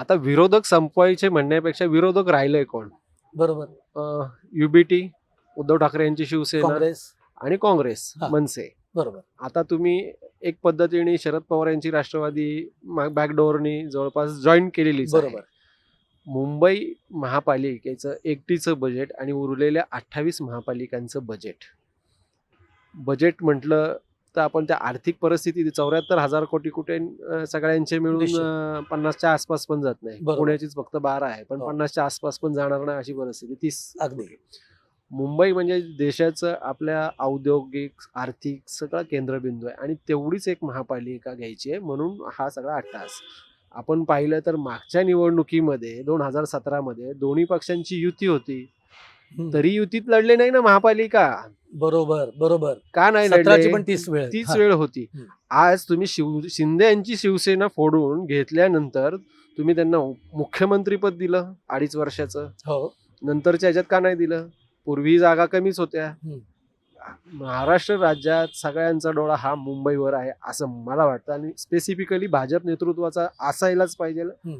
आता विरोधक संपवायचे म्हणण्यापेक्षा विरोधक राहिलंय कोण? बरोबर. युबीटी उद्धव ठाकरे यांची शिवसेना काँग्रेस. आणि काँग्रेस हा. मनसे. बरोबर. आता तुम्ही एक पद्धतीने शरद पवार यांची राष्ट्रवादी बॅकडोअरनी जवळपास जॉईन केलेली बरोबर. मुंबई महापालिकेचं एकटीचं बजेट आणि उरलेल्या अठ्ठावीस महापालिकांचं बजेट. बजेट म्हटलं तर आपण त्या आर्थिक परिस्थिती चौऱ्याहत्तर हजार कोटी कुठे सगळ्यांचे मिळून पन्नासच्या आसपास पण जात नाही. पुण्याचीच फक्त बारा आहे पण हो. पन्नासच्या आसपास पण जाणार नाही अशी परिस्थिती तीस अगदी मुंबई म्हणजे देशाचं आपल्या औद्योगिक आर्थिक सगळा केंद्रबिंदू आहे आणि तेवढीच एक महापालिका घ्यायची आहे म्हणून हा सगळा अट्टास आपण पाहिलं तर मागच्या निवडणुकीमध्ये दोन हजार सतरामध्ये दोन्ही पक्षांची युती होती. तरी युतीत लढले नाही ना महापालिका. बरोबर बरोबर. का नाही लढले? पण तीस वेळ. तीच. वेळ होती. आज तुम्ही शिव शिंदे यांची शिवसेना फोडून घेतल्यानंतर तुम्ही त्यांना मुख्यमंत्रीपद दिलं अडीच वर्षाचं. हो. नंतरच्या ह्याच्यात का नाही दिलं? पूर्वी जागा कमीच होत्या. महाराष्ट्र राज्यात सगळ्यांचा डोळा हा मुंबईवर आहे असं मला वाटतं. आणि स्पेसिफिकली भाजप नेतृत्वाचा असायलाच पाहिजे.